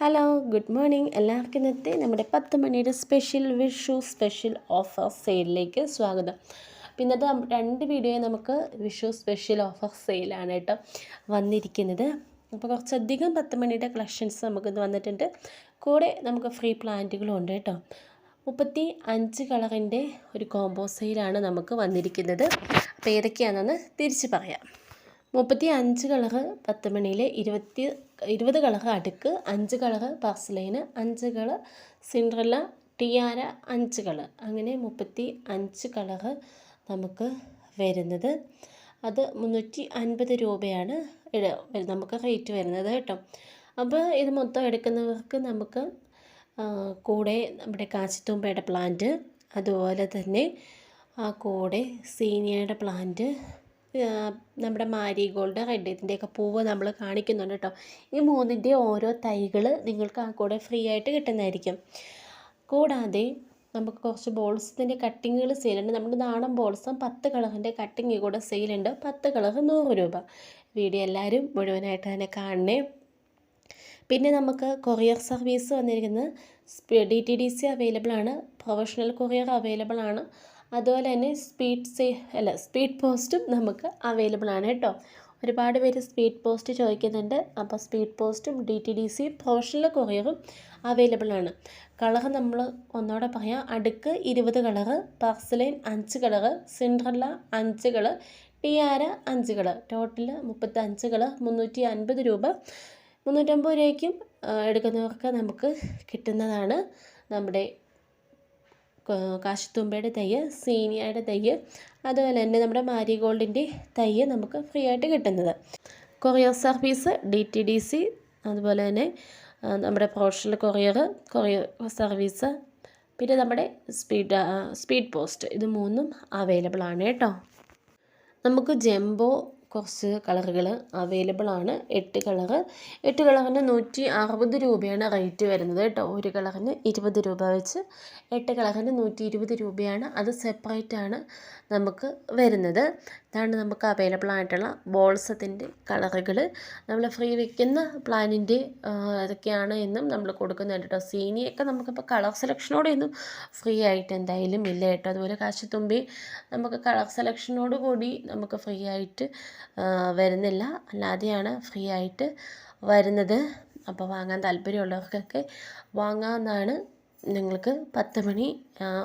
Hello good morning എല്ലാവർക്കും ഇന്നത്തെ നമ്മുടെ പത്ത് മണിയുടെ സ്പെഷ്യൽ വിഷു സ്പെഷ്യൽ ഓഫർ സെയിലിലേക്ക് സ്വാഗതം. അപ്പം ഇന്നത്തെ രണ്ട് വീഡിയോ നമുക്ക് വിഷു സ്പെഷ്യൽ ഓഫർ സെയിലാണ് കേട്ടോ വന്നിരിക്കുന്നത്. അപ്പോൾ കുറച്ചധികം പത്ത് മണിയുടെ കളക്ഷൻസ് നമുക്കിന്ന് വന്നിട്ടുണ്ട്. കൂടെ നമുക്ക് ഫ്രീ പ്ലാന്റുകളും ഉണ്ട് കേട്ടോ. മുപ്പത്തി അഞ്ച് കളറിന്റെ ഒരു കോംബോ സെയിലാണ് നമുക്ക് വന്നിരിക്കുന്നത്. അപ്പോൾ ഏതൊക്കെയാണെന്ന് തിരിച്ച് പറയാം. മുപ്പത്തി അഞ്ച് കളറ് പത്ത് മണിയിൽ ഇരുപത്തി ഇരുപത് കളറ് അടുക്ക് അഞ്ച് കളറ് പാർസലൈന് അഞ്ച് കളർ സിൻഡ്രല്ല ടിയാര അഞ്ച് കളർ. അങ്ങനെ മുപ്പത്തി അഞ്ച് കളറ് നമുക്ക് വരുന്നത്. അത് മുന്നൂറ്റി അൻപത് രൂപയാണ് നമുക്ക് റേറ്റ് വരുന്നത് കേട്ടോ. അപ്പോൾ ഇത് മൊത്തം എടുക്കുന്നവർക്ക് നമുക്ക് കൂടെ നമ്മുടെ കാശിത്തുമ്പയുടെ പ്ലാന്റ് അതുപോലെ തന്നെ ആ കൂടെ സീനിയയുടെ പ്ലാന്റ് നമ്മുടെ മാരിഗോൾഡ് റെഡ് ഇതിന്റെയൊക്കെ പൂവ് നമ്മൾ കാണിക്കുന്നുണ്ട് കേട്ടോ. ഈ മൂന്നിന്റെ ഓരോ തൈകൾ നിങ്ങൾക്ക് ആ കൂടെ ഫ്രീ ആയിട്ട് കിട്ടുന്നതായിരിക്കും. കൂടാതെ നമുക്ക് കുറച്ച് ബോൾസിന്റെ കട്ടിങ്ങുകൾ സെയിലുണ്ട് നമ്മുടെ നാടൻ ബോൾസും പത്ത് കളറിന്റെ കട്ടിങ് കൂടെ സെയിലുണ്ട് പത്ത് കളർ നൂറ് രൂപ. വീഡിയോ എല്ലാവരും മുഴുവനായിട്ട് തന്നെ കാണണേ. പിന്നെ നമുക്ക് കൊറിയർ സർവീസ് വന്നിരിക്കുന്നത്. D T D C available ആണ്. പ്രൊഫഷണൽ കൊറിയർ അവൈലബിൾ ആണ്. അതുപോലെ തന്നെ സ്പീഡ് സേ അല്ല സ്പീഡ് പോസ്റ്റും നമുക്ക് അവൈലബിൾ ആണ് കേട്ടോ. ഒരുപാട് പേര് സ്പീഡ് പോസ്റ്റ് ചോദിക്കുന്നുണ്ട്. അപ്പോൾ സ്പീഡ് പോസ്റ്റും D T D C professional കൊറിയറും available ആണ്. കളർ നമ്മൾ ഒന്നോടെ പറയാം. അടുക്ക് ഇരുപത് കളറ് പാർസലൈൻ അഞ്ച് കളറ് സിൻഡ്രല്ല അഞ്ച് കളർ ടിയാര അഞ്ച് കളർ ടോട്ടൽ മുപ്പത്തഞ്ച് കളർ മുന്നൂറ്റി അൻപത് രൂപ. മുന്നൂറ്റമ്പത് രൂപയ്ക്കും എടുക്കുന്നവർക്ക് നമുക്ക് കിട്ടുന്നതാണ് നമ്മുടെ കാശിത്തുമ്പയുടെ തൈ സീനിയയുടെ തൈ അതുപോലെ തന്നെ നമ്മുടെ മാരിഗോൾഡിന്റെ തൈ നമുക്ക് ഫ്രീ ആയിട്ട് കിട്ടുന്നത്. Courier service D T D C അതുപോലെ തന്നെ നമ്മുടെ പ്രൊഫഷണൽ കൊറിയർ കൊറിയർ സർവീസ് പിന്നെ നമ്മുടെ സ്പീഡ് സ്പീഡ് പോസ്റ്റ്. ഇത് മൂന്നും അവൈലബിൾ ആണ് കേട്ടോ. നമുക്ക് ജംബോ കുറച്ച് കളറുകൾ അവൈലബിൾ ആണ്. എട്ട് കളറ്. എട്ട് കളറിന് നൂറ്റി അറുപത് രൂപയാണ് റേറ്റ് വരുന്നത് കേട്ടോ. ഒരു കളറിന് ഇരുപത് രൂപ വെച്ച് എട്ട് കളറിന് നൂറ്റി ഇരുപത് രൂപയാണ് അത് സെപ്പറേറ്റ് ആണ് നമുക്ക് വരുന്നത്. ഇതാണ് നമുക്ക് അവൈലബിൾ ആയിട്ടുള്ള ബോൾസത്തിന്റെ കളറുകൾ നമ്മൾ ഫ്രീ വയ്ക്കുന്ന പ്ലാനിന്റെ ഇതൊക്കെയാണ് എന്നും നമ്മൾ കൊടുക്കുന്നുണ്ട് കേട്ടോ. സീനിയൊക്കെ നമുക്കിപ്പോൾ കളർ സെലക്ഷനോടെ ഒന്നും ഫ്രീ ആയിട്ട് എന്തായാലും ഇല്ല കേട്ടോ. അതുപോലെ കാശിത്തുമ്പി നമുക്ക് കളർ സെലക്ഷനോട് കൂടി നമുക്ക് ഫ്രീ ആയിട്ട് വരുന്നില്ല. അല്ലാതെയാണ് ഫ്രീ ആയിട്ട് വരുന്നത്. അപ്പോൾ വാങ്ങാൻ താല്പര്യമുള്ളവർക്കൊക്കെ വാങ്ങാവുന്നതാണ്. നിങ്ങൾക്ക് പത്ത് മണി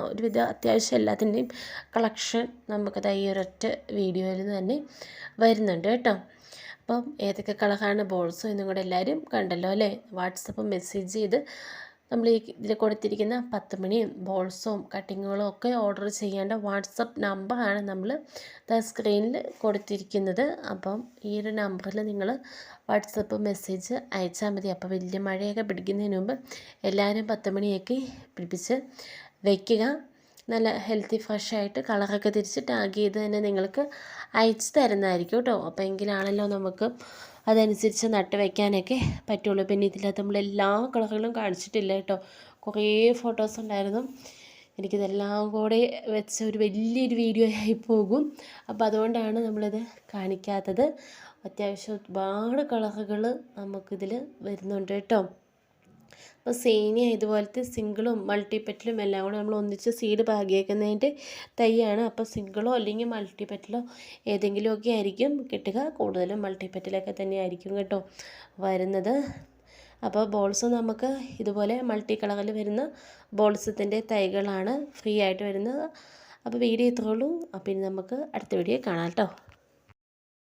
ഒരുവിധ അത്യാവശ്യം എല്ലാത്തിന്റെയും കളക്ഷൻ നമുക്ക് ഈ ഒരൊറ്റ വീഡിയോയിൽ തന്നെ വരുന്നുണ്ട് കേട്ടോ. അപ്പം ഏതൊക്കെ കളറാണ് ബോൾസോ എന്നും കൂടെ എല്ലാവരും കണ്ടല്ലോ അല്ലേ? വാട്സപ്പ് മെസ്സേജ് ചെയ്ത് നമ്മൾ ഈ ഇതിൽ കൊടുത്തിരിക്കുന്ന പത്ത് മണിയും ബോൾസും കട്ടിങ്ങുകളും ഒക്കെ ഓർഡർ ചെയ്യേണ്ട വാട്സപ്പ് ആണ് നമ്മൾ സ്ക്രീനിൽ കൊടുത്തിരിക്കുന്നത്. അപ്പം ഈ ഒരു നമ്പറിൽ നിങ്ങൾ വാട്സപ്പ് മെസ്സേജ് അയച്ചാൽ മതി. അപ്പോൾ വലിയ മഴയൊക്കെ പിടിക്കുന്നതിന് മുമ്പ് എല്ലാവരും പത്ത് മണിയൊക്കെ പിടിപ്പിച്ച് വയ്ക്കുക നല്ല ഹെൽത്തി ഫ്രഷ് ആയിട്ട് കളറൊക്കെ തിരിച്ച് ടാഗ് ചെയ്ത് തന്നെ നിങ്ങൾക്ക് അയച്ചു തരുന്നതായിരിക്കും കേട്ടോ. അപ്പോൾ എങ്കിലാണല്ലോ നമുക്ക് അതനുസരിച്ച് നട്ട് വയ്ക്കാനൊക്കെ പറ്റുള്ളൂ. പിന്നെ ഇതിനകത്ത് നമ്മൾ എല്ലാ കളറുകളും കാണിച്ചിട്ടില്ല കേട്ടോ. കുറേ ഫോട്ടോസ് ഉണ്ടായിരുന്നു. എനിക്കിതെല്ലാം കൂടെ വെച്ച ഒരു വലിയൊരു വീഡിയോ ആയി പോകും. അപ്പോൾ അതുകൊണ്ടാണ് നമ്മളിത് കാണിക്കാത്തത്. അത്യാവശ്യം ഒരുപാട് കളറുകൾ നമുക്കിതിൽ വരുന്നുണ്ട് കേട്ടോ. അപ്പോൾ സേനിയ ഇതുപോലത്തെ സിംഗിളും മൾട്ടിപ്പറ്റിലും എല്ലാം കൂടെ നമ്മൾ ഒന്നിച്ച് സീഡ് പാകിയേക്കുന്നതിന്റെ തൈയാണ്. അപ്പോൾ സിംഗിളോ അല്ലെങ്കിൽ മൾട്ടിപ്പറ്റിലോ ഏതെങ്കിലുമൊക്കെ ആയിരിക്കും കിട്ടുക. കൂടുതലും മൾട്ടിപ്പറ്റിലൊക്കെ തന്നെ ആയിരിക്കും കേട്ടോ വരുന്നത്. അപ്പോൾ ബോൾസ് നമുക്ക് ഇതുപോലെ മൾട്ടി കളറിൽ വരുന്ന ബോൾസത്തിന്റെ തൈകളാണ് ഫ്രീ ആയിട്ട് വരുന്നത്. അപ്പോൾ വീഡിയോ ഇത്രയുള്ളൂ അപ്പോൾ ഇനി നമുക്ക് അടുത്ത വീഡിയോ കാണാം കേട്ടോ.